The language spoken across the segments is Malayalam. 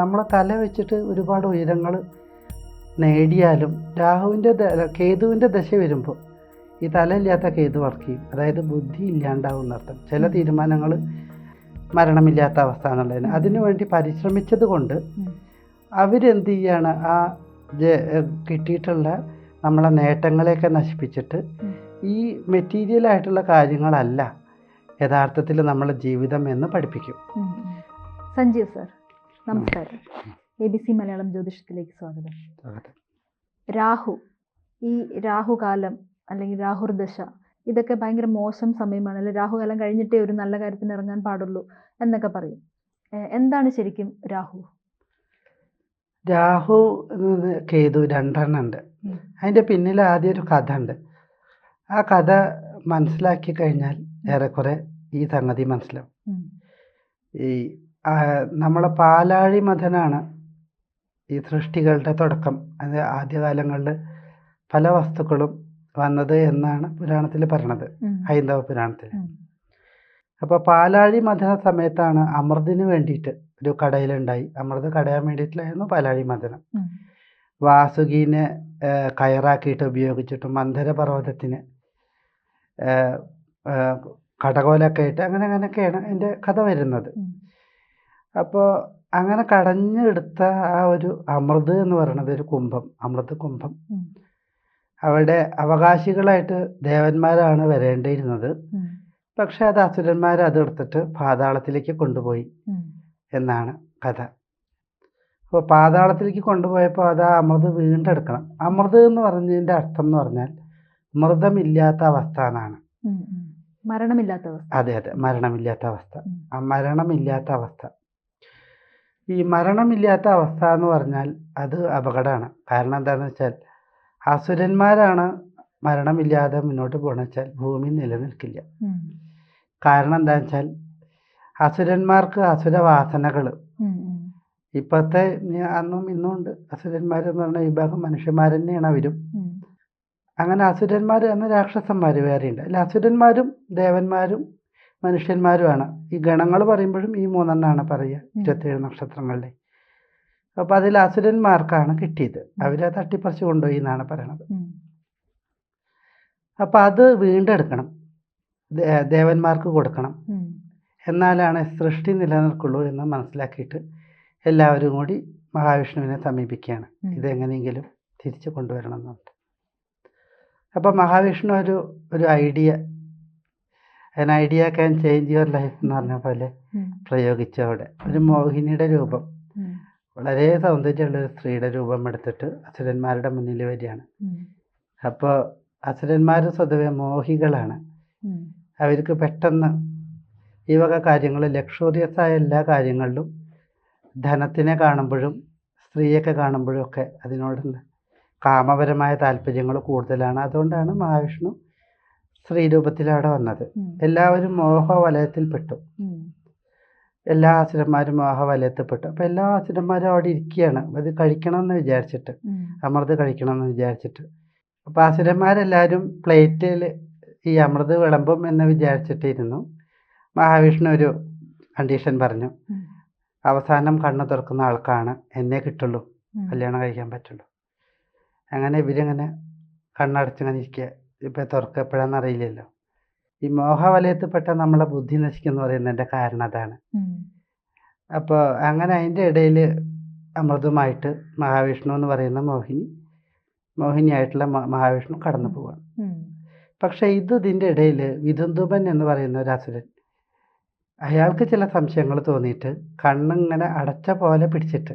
നമ്മളെ തല വെച്ചിട്ട് ഒരുപാട് ഉയരങ്ങൾ നേടിയാലും രാഹുവിന്റെ കേതുവിന്റെ ദശ വരുമ്പോൾ ഈ തലയില്ലാത്ത കേതു വർക്ക് ചെയ്യും. അതായത് ബുദ്ധി ഇല്ലാണ്ടാവും അർത്ഥം ചില തീരുമാനങ്ങൾ മരണമില്ലാത്ത അവസ്ഥ എന്നുള്ളതിന് അതിനുവേണ്ടി പരിശ്രമിച്ചത് കൊണ്ട്. അവരെന്ത് ചെയ്യാണ്? ആ ജ- കിട്ടിയിട്ടുള്ള നമ്മളെ നേട്ടങ്ങളെയൊക്കെ നശിപ്പിച്ചിട്ട് ഈ മെറ്റീരിയലായിട്ടുള്ള കാര്യങ്ങളല്ല യഥാർത്ഥത്തിൽ നമ്മളെ ജീവിതം എന്ന് പഠിപ്പിക്കും. സഞ്ജീവ് സർ. നമസ്കാരം. എ ബി സി മലയാളം ജ്യോതിഷത്തിലേക്ക് സ്വാഗതം. രാഹു ഈ രാഹുകാലം അല്ലെങ്കിൽ രാഹുർദശ ഇതൊക്കെ ഭയങ്കര മോശം സമയമാണ്. അല്ലെങ്കിൽ രാഹുകാലം കഴിഞ്ഞിട്ടേ ഒരു നല്ല കാര്യത്തിന് ഇറങ്ങാൻ പാടുള്ളൂ എന്നൊക്കെ പറയും. എന്താണ് ശരിക്കും രാഹു? രാഹു എന്ന് കേതു രണ്ടെണ്ണം ഉണ്ട്. അതിന്റെ പിന്നിൽ ആദ്യം ഒരു കഥ ഉണ്ട്. ആ കഥ മനസ്സിലാക്കി കഴിഞ്ഞാൽ ഏറെക്കുറെ ഈ സംഗതി മനസ്സിലാവും. ഈ നമ്മളെ പാലാഴി മഥനാണ് ഈ സൃഷ്ടികളുടെ തുടക്കം. അത് ആദ്യകാലങ്ങളിൽ പല വസ്തുക്കളും വന്നത് എന്നാണ് പുരാണത്തിൽ പറയണത് ഹൈന്ദവ പുരാണത്തിൽ. അപ്പൊ അപ്പോൾ പാലാഴി മഥന സമയത്താണ് അമൃതിന് വേണ്ടിയിട്ട് ഒരു കടയിലുണ്ടായി. അമൃത് കടയാൻ വേണ്ടിയിട്ടായിരുന്നു പാലാഴി മഥനം. വാസുകീനെ കയറാക്കിയിട്ട് ഉപയോഗിച്ചിട്ട് മന്ധര പർവതത്തിന് ഏഹ്, ഏഹ്, കടകോലൊക്കെ ആയിട്ട് അങ്ങനെ അങ്ങനെയൊക്കെയാണ് എന്റെ കഥ വരുന്നത്. അപ്പോൾ അങ്ങനെ കടഞ്ഞെടുത്ത ആ ഒരു അമൃത് എന്ന് പറയുന്നത് ഒരു കുംഭം അമൃത് കുംഭം. അവിടെ അവകാശികളായിട്ട് ദേവന്മാരാണ് വരേണ്ടിയിരുന്നത്. പക്ഷെ അത് അസുരന്മാർ അതെടുത്തിട്ട് പാതാളത്തിലേക്ക് കൊണ്ടുപോയി എന്നാണ് കഥ. അപ്പോൾ പാതാളത്തിലേക്ക് കൊണ്ടുപോയപ്പോൾ അത് ആ അമൃത് വീണ്ടെടുക്കണം. അമൃത് എന്ന് പറഞ്ഞതിന്റെ അർത്ഥം എന്ന് പറഞ്ഞാൽ മൃതമില്ലാത്ത അവസ്ഥ എന്നാണ്. മരണമില്ലാത്ത അവസ്ഥ. അതെ അതെ. മരണമില്ലാത്ത അവസ്ഥ. ആ മരണമില്ലാത്ത അവസ്ഥ. ഈ മരണമില്ലാത്ത അവസ്ഥ എന്ന് പറഞ്ഞാൽ അത് അപകടമാണ്. കാരണം എന്താണെന്ന് വെച്ചാൽ അസുരന്മാരാണ് മരണമില്ലാതെ മുന്നോട്ട് പോകണമെന്ന് വെച്ചാൽ ഭൂമി നിലനിൽക്കില്ല. കാരണം എന്താണെന്ന് വെച്ചാൽ അസുരന്മാർക്ക് അസുരവാസനകൾ. ഇപ്പോഴത്തെ അന്നും ഇന്നും ഉണ്ട്. അസുരന്മാരെന്ന് പറഞ്ഞ വിഭാഗം മനുഷ്യന്മാർ തന്നെയാണ് അവരും. അങ്ങനെ അസുരന്മാർ എന്ന രാക്ഷസന്മാർ വേറെയുണ്ട്. അല്ല അസുരന്മാരും ദേവന്മാരും മനുഷ്യന്മാരുമാണ്. ഈ ഗണങ്ങൾ പറയുമ്പോഴും ഈ മൂന്നെണ്ണമാണ് പറയുക. ഇരുപത്തേഴ് നക്ഷത്രങ്ങളുടെ അപ്പം അതിൽ അസുരന്മാർക്കാണ് കിട്ടിയത്. അവരെ തട്ടിപ്പറിച്ച് കൊണ്ടുപോയി എന്നാണ് പറയണത്. അപ്പം അപ്പോൾ അത് വീണ്ടെടുക്കണം. ദേവന്മാർക്ക് കൊടുക്കണം. എന്നാലാണ് സൃഷ്ടി നിലനിൽക്കുള്ളൂ എന്ന് മനസ്സിലാക്കിയിട്ട് എല്ലാവരും കൂടി മഹാവിഷ്ണുവിനെ സമീപിക്കുകയാണ്. ഇതെങ്ങനെയെങ്കിലും തിരിച്ചു കൊണ്ടുവരണം എന്നുണ്ട് അപ്പോൾ മഹാവിഷ്ണു ഒരു ഒരു idea an idea can change your life എന്ന് പറഞ്ഞ പോലെ. പ്രയോഗിച്ചു അവിടെ ഒരു മോഹിനിയുടെ രൂപം. വളരെ സൗന്ദര്യമുള്ള ഒരു സ്ത്രീയുടെ രൂപം എടുത്തിട്ട് അസുരന്മാരുടെ മുന്നിൽ വരികയാണ്. അപ്പോൾ അസുരന്മാർ സ്വതവേ മോഹികളാണ്. അവർക്ക് പെട്ടെന്ന് ഈ വക കാര്യങ്ങൾ ലക്ഷൂറിയസ് ആയ എല്ലാ കാര്യങ്ങളിലും ധനത്തിനെ കാണുമ്പോഴും സ്ത്രീയൊക്കെ കാണുമ്പോഴും ഒക്കെ അതിനോടുള്ള കാമപരമായ താല്പര്യങ്ങൾ കൂടുതലാണ് അതുകൊണ്ടാണ് മഹാവിഷ്ണു സ്ത്രീ രൂപത്തിൽ അവിടെ വന്നത്. എല്ലാവരും മോഹവലയത്തിൽപ്പെട്ടു. എല്ലാ അസുരന്മാരും മോഹവലയത്തിൽപ്പെട്ടു അപ്പോൾ എല്ലാ അസുരന്മാരും അവിടെ ഇരിക്കുകയാണ്. അത് കഴിക്കണമെന്ന് വിചാരിച്ചിട്ട്. അമൃത് കഴിക്കണമെന്ന് വിചാരിച്ചിട്ട്. അപ്പം അസുരന്മാരെല്ലാവരും പ്ലേറ്റിൽ ഈ അമൃത് വിളമ്പും എന്ന് വിചാരിച്ചിട്ടിരുന്നു. മഹാവിഷ്ണു ഒരു കണ്ടീഷൻ പറഞ്ഞു അവസാനം കണ്ണു തുറക്കുന്ന ആൾക്കാണ്. എന്നെ കിട്ടുള്ളൂ. കല്യാണം കഴിക്കാൻ പറ്റുള്ളൂ. അങ്ങനെ ഇവരിങ്ങനെ കണ്ണടച്ചിങ്ങനെ ഇരിക്കുക. ഇപ്പം തുറക്കുക എപ്പോഴാണെന്ന് അറിയില്ലല്ലോ. ഈ മോഹവലയത്തിൽപ്പെട്ട നമ്മളെ ബുദ്ധി നശിക്കുന്ന പറയുന്നതിന്റെ കാരണം അതാണ്. അപ്പോൾ അങ്ങനെ അതിന്റെ ഇടയിൽ അമൃതമായിട്ട് മഹാവിഷ്ണു എന്ന് പറയുന്ന മോഹിനി മോഹിനിയായിട്ടുള്ള മഹാവിഷ്ണു കടന്നു പോവാണ്. പക്ഷെ ഇത് ഇതിന്റെ ഇടയിൽ വിതുന്തുപൻ എന്ന് പറയുന്ന ഒരു അസുരൻ അയാൾക്ക് ചില സംശയങ്ങൾ തോന്നിയിട്ട് കണ്ണിങ്ങനെ അടച്ച പോലെ പിടിച്ചിട്ട്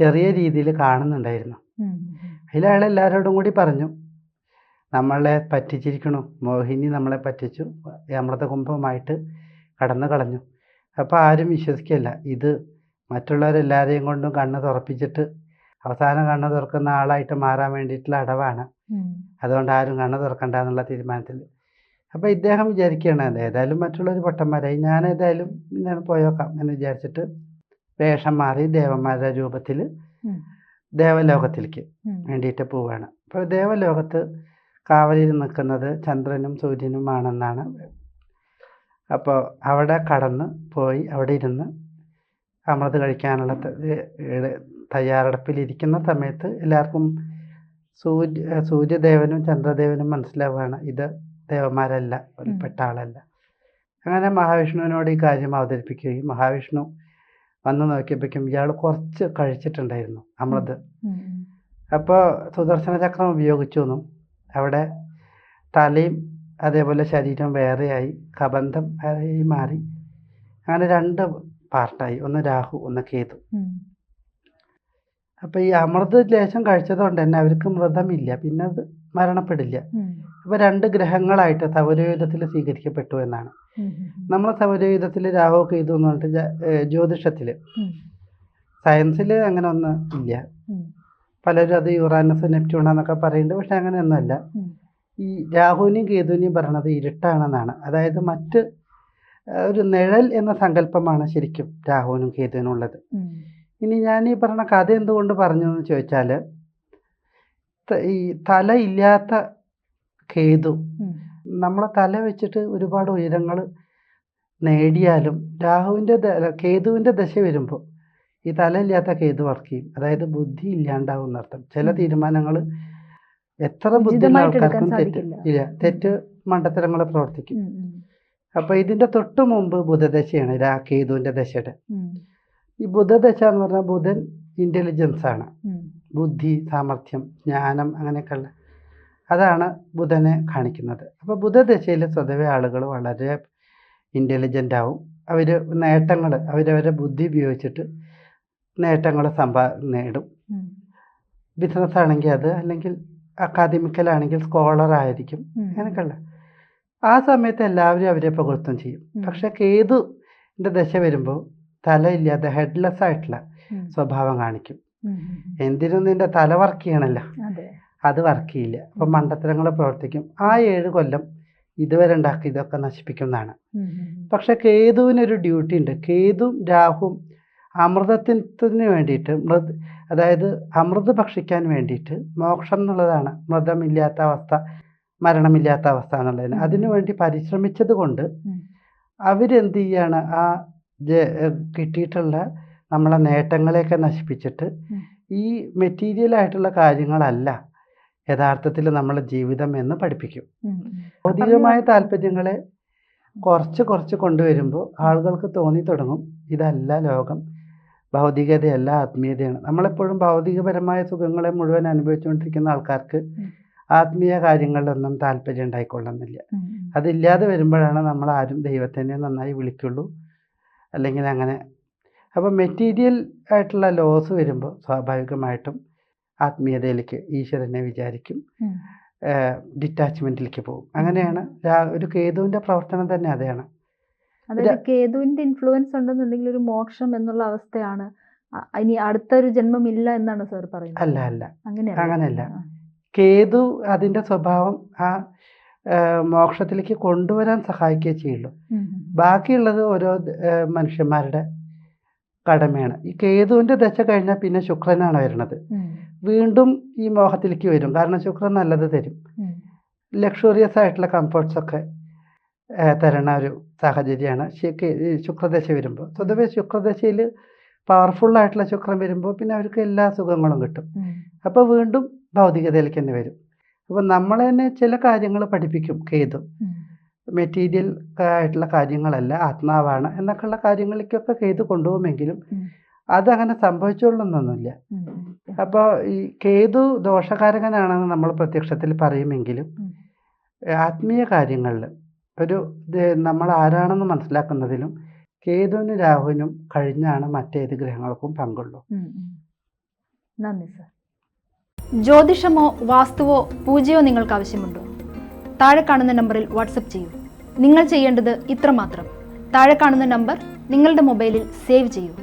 ചെറിയ രീതിയിൽ കാണുന്നുണ്ടായിരുന്നു. അതിൽ അയാൾ എല്ലാവരോടും കൂടി പറഞ്ഞു നമ്മളെ പറ്റിച്ചിരിക്കണു. മോഹിനി നമ്മളെ പറ്റിച്ചു. അമൃത അമൃതകുംഭമായിട്ട് കടന്നു കളഞ്ഞു. അപ്പോൾ ആരും വിശ്വസിക്കില്ല. ഇത് മറ്റുള്ളവരെല്ലാവരെയും കൊണ്ടും കണ്ണ് തുറപ്പിച്ചിട്ട് അവസാനം കണ്ണ് തുറക്കുന്ന ആളായിട്ട് മാറാൻ വേണ്ടിയിട്ടുള്ള അടവാണ്. അതുകൊണ്ട് ആരും കണ്ണ് തുറക്കണ്ട എന്നുള്ള തീരുമാനത്തിൽ. അപ്പോൾ ഇദ്ദേഹം വിചാരിക്കുകയാണ് "അത് ഏതായാലും മറ്റുള്ളവർ പൊട്ടന്മാരായി. ഞാൻ ഏതായാലും ഞാൻ പോയേക്കാം എന്ന് വിചാരിച്ചിട്ട് വേഷം മാറി ദേവന്മാരുടെ രൂപത്തിൽ ദേവലോകത്തിലേക്ക് വേണ്ടിയിട്ട് പോവുകയാണ് അപ്പോൾ ദേവലോകത്ത് കാവലിൽ നിൽക്കുന്നത് ചന്ദ്രനും സൂര്യനുമാണെന്നാണ്. അപ്പോൾ അവിടെ കടന്ന് പോയി അവിടെ ഇരുന്ന് അമൃത് കഴിക്കാനുള്ള തയ്യാറെടുപ്പിലിരിക്കുന്ന സമയത്ത് എല്ലാവർക്കും സൂര്യ സൂര്യദേവനും ചന്ദ്രദേവനും മനസ്സിലാവുകയാണ് ഇത് ദേവന്മാരല്ല ഒരുപെട്ട പെട്ട ആളല്ല അങ്ങനെ മഹാവിഷ്ണുവിനോട് ഈ കാര്യം അവതരിപ്പിക്കുകയും മഹാവിഷ്ണു വന്ന് നോക്കിയപ്പോഴേക്കും ഇയാൾ കുറച്ച് കഴിച്ചിട്ടുണ്ടായിരുന്നു അമൃത്. അപ്പോൾ സുദർശന ചക്രം ഉപയോഗിച്ചു എന്നും അവിടെ തലയും അതേപോലെ ശരീരം വേറെയായി കബന്ധം വേറെയായി മാറി. അങ്ങനെ രണ്ട് പാർട്ടായി ഒന്ന് രാഹു ഒന്ന് കേതു. അപ്പൊ അപ്പോൾ ഈ അമൃത് ലേശം കഴിച്ചതുകൊണ്ട് തന്നെ അവർക്ക് മൃതമില്ല പിന്നെ അത് മരണപ്പെടില്ല. അപ്പൊ അപ്പോൾ രണ്ട് ഗ്രഹങ്ങളായിട്ട് സൗരയുധത്തിൽ സ്വീകരിക്കപ്പെട്ടു എന്നാണ്. നമ്മളെ സൗരയുധത്തിൽ രാഹു കേതു എന്ന് പറഞ്ഞിട്ട് ജ്യോതിഷത്തിൽ സയൻസിൽ അങ്ങനെ ഒന്നും ഇല്ല. പലരും അത് യുറാനസ് നെപ്റ്റ്യൂൺ എന്നൊക്കെ പറയുന്നുണ്ട്. പക്ഷെ അങ്ങനെയൊന്നുമല്ല. ഈ രാഹുവിനെയും കേതുവിനെയും പറയണത് ഇരുട്ടാണെന്നാണ്. അതായത് മറ്റ് ഒരു നിഴൽ എന്ന സങ്കല്പമാണ് ശരിക്കും രാഹുവിനും കേതുവിനും ഉള്ളത്. ഇനി ഞാൻ ഈ പറഞ്ഞ കഥ എന്തുകൊണ്ട് പറഞ്ഞു എന്ന് ചോദിച്ചാൽ ഈ തല ഇല്ലാത്ത കേതു. നമ്മളെ തല വെച്ചിട്ട് ഒരുപാട് ഉയരങ്ങൾ നേടിയാലും രാഹുവിന്റെ കേതുവിന്റെ ദശ വരുമ്പോൾ ഈ തലയില്ലാത്ത കേത് വർക്ക് ചെയ്യും. അതായത് ബുദ്ധി ഇല്ലാണ്ടാവും എന്നർത്ഥം. ചില. തീരുമാനങ്ങൾ എത്ര ബുദ്ധിയുള്ള ആൾക്കാർക്കും തെറ്റ്. ഇല്ല. തെറ്റ് മണ്ടത്തരങ്ങൾ പ്രവർത്തിക്കും. അപ്പൊ ഇതിന്റെ തൊട്ട് മുമ്പ് ബുധദശയാണ് രാ കേതുവിന്റെ ദശയുടെ. ഈ ബുധദശ എന്ന് പറഞ്ഞാൽ ബുധൻ ഇന്റലിജൻസ് ആണ്. ബുദ്ധി സാമർഥ്യം ജ്ഞാനം അങ്ങനെയൊക്കെയുള്ള അതാണ് ബുധനെ കാണിക്കുന്നത്. അപ്പോൾ ബുധദശയിൽ സ്വതവേ ആളുകൾ വളരെ ഇന്റലിജന്റ് ആവും. അവർ നേട്ടങ്ങൾ അവരവരുടെ ബുദ്ധി ഉപയോഗിച്ചിട്ട് നേട്ടങ്ങൾ സമ്പാ നേടും. ബിസിനസ് ആണെങ്കിൽ അത് അല്ലെങ്കിൽ അക്കാദമിക്കലാണെങ്കിൽ സ്കോളർ ആയിരിക്കും. അങ്ങനെയൊക്കെയുള്ള. ആ സമയത്ത് എല്ലാവരും അവരെ പുകഴ്ത്തും ചെയ്യും. പക്ഷെ കേതുന്റെ ദശ വരുമ്പോൾ തലയില്ലാതെ ഹെഡ്ലെസ് ആയിട്ടുള്ള സ്വഭാവം കാണിക്കും. എന്തിനും നിന്റെ തല വർക്ക് ചെയ്യണല്ലോ. അതെ. വർക്ക് ചെയ്യില്ല. അപ്പം മണ്ടത്തരങ്ങൾ പ്രവർത്തിക്കും. ആ ഏഴ് കൊല്ലം ഇതുവരെ ഉണ്ടാക്കി ഇതൊക്കെ നശിപ്പിക്കുന്നതാണ്. പക്ഷെ കേതുവിനൊരു ഡ്യൂട്ടി ഉണ്ട്. കേതു രാഹുവും അമൃതത്തിന് വേണ്ടിയിട്ട് മൃത് അതായത് അമൃത് ഭക്ഷിക്കാൻ വേണ്ടിയിട്ട് മോക്ഷം എന്നുള്ളതാണ്. മൃതമില്ലാത്ത അവസ്ഥ മരണമില്ലാത്ത അവസ്ഥ എന്നുള്ളതിന്. അതിനുവേണ്ടി അതിനു വേണ്ടി പരിശ്രമിച്ചത് കൊണ്ട് അവരെന്ത് ചെയ്യാണ്? ആ ജ- കിട്ടിയിട്ടുള്ള നമ്മളെ നേട്ടങ്ങളെയൊക്കെ നശിപ്പിച്ചിട്ട് ഈ മെറ്റീരിയൽ ആയിട്ടുള്ള കാര്യങ്ങളല്ല യഥാർത്ഥത്തിൽ നമ്മളെ ജീവിതം എന്ന് പഠിപ്പിക്കും. ഭൗതികമായ താല്പര്യങ്ങളെ കുറച്ച് കുറച്ച് കൊണ്ടുവരുമ്പോൾ ആളുകൾക്ക് തോന്നി തുടങ്ങും ഇതല്ല ലോകം. ഭൗതികതയല്ല ആത്മീയതയാണ്. നമ്മളെപ്പോഴും ഭൗതികപരമായ സുഖങ്ങളെ മുഴുവൻ അനുഭവിച്ചുകൊണ്ടിരിക്കുന്ന ആൾക്കാർക്ക് ആത്മീയ കാര്യങ്ങളിലൊന്നും താല്പര്യം ഉണ്ടായിക്കൊള്ളുന്നില്ല. അതില്ലാതെ വരുമ്പോഴാണ് നമ്മൾ ആരും ദൈവത്തിനെ നന്നായി വിളിക്കുള്ളൂ. അല്ലെങ്കിൽ അങ്ങനെ. അപ്പോൾ മെറ്റീരിയൽ ആയിട്ടുള്ള ലോസ് വരുമ്പോൾ സ്വാഭാവികമായിട്ടും ആത്മീയതയിലേക്ക് ഈശ്വരനെ വിചാരിക്കും. ഡിറ്റാച്ച്മെന്റിലേക്ക് പോകും. അങ്ങനെയാണ് ഒരു കേതുവിന്റെ പ്രവർത്തനം തന്നെ അതാണ്. അതായത് കേതുവിന്റെ ഇൻഫ്ലുവൻസ് ഉണ്ടെന്നുണ്ടെങ്കിൽ ഒരു മോക്ഷം എന്നുള്ള അവസ്ഥയാണ്. ഇനി അടുത്തൊരു ജന്മം ഇല്ല എന്നാണ് സാർ പറയുന്നത്. അല്ല അല്ല. അങ്ങനെയല്ല? അങ്ങനെയല്ല. കേതു അതിന്റെ സ്വഭാവം ആ മോക്ഷത്തിലേക്ക് കൊണ്ടുവരാൻ സഹായിക്കുകയേ ചെയ്യുള്ളൂ. ബാക്കിയുള്ളത് ഓരോ മനുഷ്യന്മാരുടെ കടമയാണ്. ഈ കേതുവിന്റെ ദശ കഴിഞ്ഞാൽ പിന്നെ ശുക്രനാണ് വരുന്നത്. വീണ്ടും ഈ മോഹത്തിലേക്ക് വരും. കാരണം ശുക്രൻ നല്ലത് തരും. ലക്ഷറിയസ് ആയിട്ടുള്ള കംഫർട്ട്സ് ഒക്കെ തരണ ഒരു സാഹചര്യമാണ്. ശുക്രദശ വരുമ്പോൾ സ്വതവേ ശുക്രദശയിൽ പവർഫുള്ളായിട്ടുള്ള ശുക്രം വരുമ്പോൾ പിന്നെ അവർക്ക് എല്ലാ സുഖങ്ങളും കിട്ടും. അപ്പോൾ വീണ്ടും ഭൗതികതയിലേക്ക് തന്നെ വരും. അപ്പോൾ നമ്മൾ തന്നെ ചില കാര്യങ്ങൾ പഠിപ്പിക്കും കേതു. മെറ്റീരിയൽ ആയിട്ടുള്ള കാര്യങ്ങളല്ല ആത്മാവാണ് എന്നൊക്കെയുള്ള കാര്യങ്ങളിലേക്കൊക്കെ കേതു കൊണ്ടുപോകുമെങ്കിലും. അതങ്ങനെ സംഭവിച്ചുകൊള്ളുന്നൊന്നുമില്ല. അപ്പോൾ ഈ കേതു ദോഷകാരകനാണെന്ന് നമ്മൾ പ്രത്യക്ഷത്തിൽ പറയുമെങ്കിലും ആത്മീയ കാര്യങ്ങളിൽ ഒരു നമ്മൾ ആരാണെന്ന് മനസ്സിലാക്കുന്നതിലും കേതുവിനും രാഹുവിനും കഴിഞ്ഞാണ് മറ്റേത് ഗ്രഹങ്ങൾക്കും പങ്കുള്ളൂ. നന്ദി സർ. ജ്യോതിഷമോ വാസ്തുവോ പൂജയോ നിങ്ങൾക്ക് ആവശ്യമുണ്ടോ? താഴെ കാണുന്ന നമ്പറിൽ വാട്സപ്പ് ചെയ്യൂ. നിങ്ങൾ ചെയ്യേണ്ടത് ഇത്രമാത്രം താഴെ കാണുന്ന നമ്പർ നിങ്ങളുടെ മൊബൈലിൽ സേവ് ചെയ്യൂ.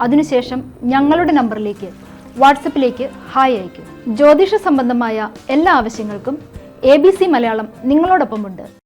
അതിനുശേഷം ഞങ്ങളുടെ നമ്പറിലേക്ക് വാട്സപ്പിലേക്ക് ഹായ് അയയ്ക്കൂ. ജ്യോതിഷ സംബന്ധമായ എല്ലാ ആവശ്യങ്ങൾക്കും എ ബി സി മലയാളം നിങ്ങളോടൊപ്പമുണ്ട്.